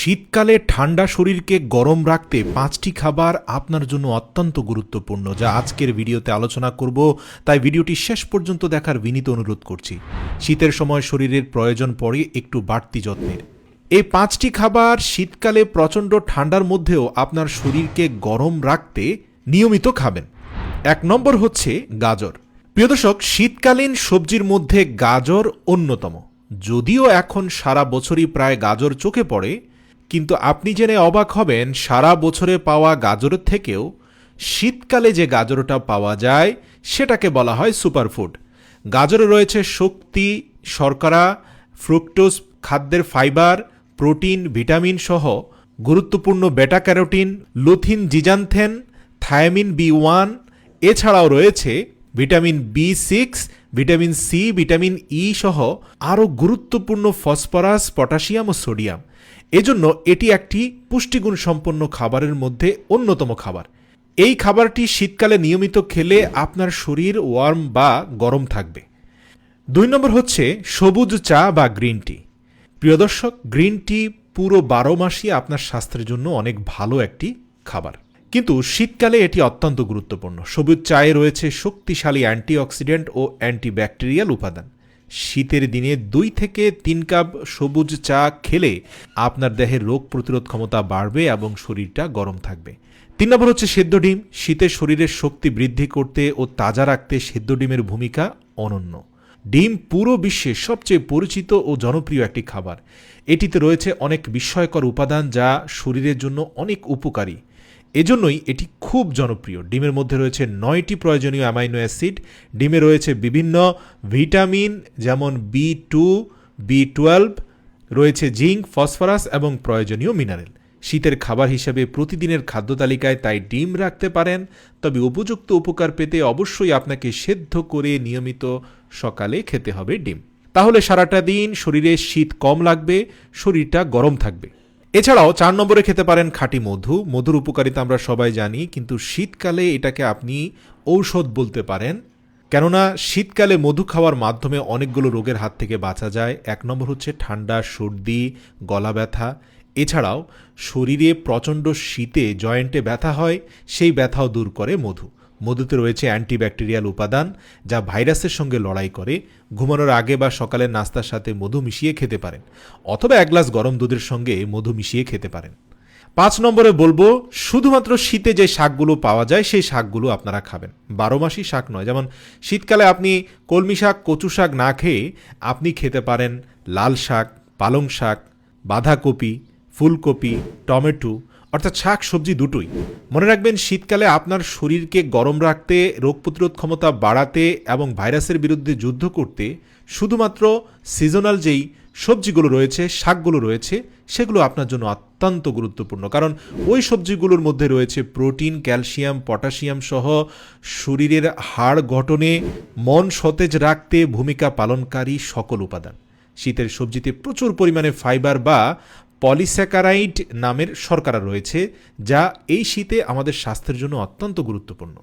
শীতকালে ঠান্ডা শরীরকে গরম রাখতে পাঁচটি খাবার আপনার জন্য অত্যন্ত গুরুত্বপূর্ণ, যা আজকের ভিডিওতে আলোচনা করব। তাই ভিডিওটি শেষ পর্যন্ত দেখার বিনীত অনুরোধ করছি। শীতের সময় শরীরের প্রয়োজন পড়ে একটু বাড়তি যত্নের। এই পাঁচটি খাবার শীতকালে প্রচণ্ড ঠান্ডার মধ্যেও আপনার শরীরকে গরম রাখতে নিয়মিত খাবেন। এক নম্বর হচ্ছে গাজর। প্রিয় দর্শক, শীতকালীন সবজির মধ্যে গাজর অন্যতম। যদিও এখন সারা বছরই প্রায় গাজর চোখে পড়ে কিন্তু আপনি জেনে অবাক হবেন, সারা বছরে পাওয়া গাজরের থেকেও শীতকালে যে গাজরটা পাওয়া যায়, সেটাকে বলা হয় সুপারফুড। গাজরে রয়েছে শক্তি, শর্করা, ফ্রুক্টোজ, খাদ্যের ফাইবার, প্রোটিন, ভিটামিন সহ গুরুত্বপূর্ণ beta carotene lutein zeaxanthin, thiamine B one, এছাড়াও রয়েছে vitamin B six vitamin C vitamin E সহ আরও গুরুত্বপূর্ণ ফসফরাস, পটাশিয়াম ও সোডিয়াম। এজন্য এটি একটি পুষ্টিগুণ সম্পন্ন খাবারের মধ্যে অন্যতম খাবার। এই খাবারটি শীতকালে নিয়মিত খেলে আপনার শরীর ওয়ার্ম বা গরম থাকবে। দুই নম্বর হচ্ছে সবুজ চা বা গ্রিন টি। প্রিয় দর্শক, গ্রিন টি পুরো বারো মাসই আপনার স্বাস্থ্যের জন্য অনেক ভালো একটি খাবার। কিন্তু শীতকালে এটি অত্যন্ত গুরুত্বপূর্ণ। সবুজ চায়ে রয়েছে শক্তিশালী অ্যান্টিঅক্সিডেন্ট ও অ্যান্টিব্যাকটেরিয়াল উপাদান। শীতের দিনে দুই থেকে তিন কাপ সবুজ চা খেলে আপনার দেহের রোগ প্রতিরোধ ক্ষমতা বাড়বে এবং শরীরটা গরম থাকবে। তিন নম্বর হচ্ছে সেদ্ধ ডিম। শীতে শরীরের শক্তি বৃদ্ধি করতে ও তাজা রাখতে সেদ্ধ ডিমের ভূমিকা অনন্য। ডিম পুরো বিশ্বে সবচেয়ে পরিচিত ও জনপ্রিয় একটি খাবার। এটিতে রয়েছে অনেক বিস্ময়কর উপাদান যা শরীরের জন্য অনেক উপকারী। এজন্যই এটি খুব জনপ্রিয়। ডিমের মধ্যে রয়েছে নয়টি প্রয়োজনীয় অ্যামাইনো অ্যাসিড। ডিমে রয়েছে বিভিন্ন ভিটামিন যেমন বি টু, বি টুয়েলভ, রয়েছে জিঙ্ক, ফসফরাস এবং প্রয়োজনীয় মিনারেল। শীতের খাবার হিসাবে প্রতিদিনের খাদ্য তালিকায় তাই ডিম রাখতে পারেন। তবে উপযুক্ত উপকার পেতে অবশ্যই আপনাকে সেদ্ধ করে নিয়মিত সকালে খেতে হবে ডিম। তাহলে সারাটা দিন শরীরে শীত কম লাগবে, শরীরটা গরম থাকবে। এছাড়াও চার নম্বরে খেতে পারেন খাঁটি মধু। মধুর উপকারিতা আমরা সবাই জানি, কিন্তু শীতকালে এটাকে আপনি ঔষধ বলতে পারেন। কেননা শীতকালে মধু খাওয়ার মাধ্যমে অনেকগুলো রোগের হাত থেকে বাঁচা যায়। এক নম্বর হচ্ছে ঠান্ডা, সর্দি, গলা ব্যথা। এছাড়াও শরীরে প্রচণ্ড শীতে জয়েন্টে ব্যথা হয়, সেই ব্যথাও দূর করে মধু। মধুতে রয়েছে অ্যান্টিব্যাকটেরিয়াল উপাদান, যা ভাইরাসের সঙ্গে লড়াই করে, ঘুমানোর আগে বা সকালের নাস্তার সাথে মধু মিশিয়ে খেতে পারেন, অথবা এক গ্লাস গরম দুধের সঙ্গে মধু মিশিয়ে খেতে পারেন। পাঁচ নম্বরে বলব, শুধুমাত্র শীতে যে শাকগুলো পাওয়া যায়, সেই শাকগুলো আপনারা খাবেন। বারো মাসই শাক নয়, যেমন শীতকালে আপনি কলমি শাক, কচু শাক না খেয়ে আপনি খেতে পারেন লাল শাক, পালং শাক, বাঁধাকপি, ফুলকপি, টমেটো অর্থাৎ শাক, সবজি দুটোই। মনে রাখবেন, শীতকালে আপনার শরীরকে গরম রাখতে, রোগ প্রতিরোধ ক্ষমতা বাড়াতে এবং ভাইরাসের বিরুদ্ধে যুদ্ধ করতে শুধুমাত্র সিজনাল যেই সবজিগুলো রয়েছে, শাকগুলো রয়েছে, সেগুলো আপনার জন্য অত্যন্ত গুরুত্বপূর্ণ। কারণ ওই সবজিগুলোর মধ্যে রয়েছে প্রোটিন, ক্যালসিয়াম, পটাশিয়াম সহ শরীরের হাড় গঠনে মন সতেজ রাখতে ভূমিকা পালনকারী সকল উপাদান। শীতের সবজিতে প্রচুর পরিমাণে ফাইবার বা পলিস্যাকারাইড নামের শর্করা রয়েছে যা এই শীতে আমাদের স্বাস্থ্যের জন্য অত্যন্ত গুরুত্বপূর্ণ।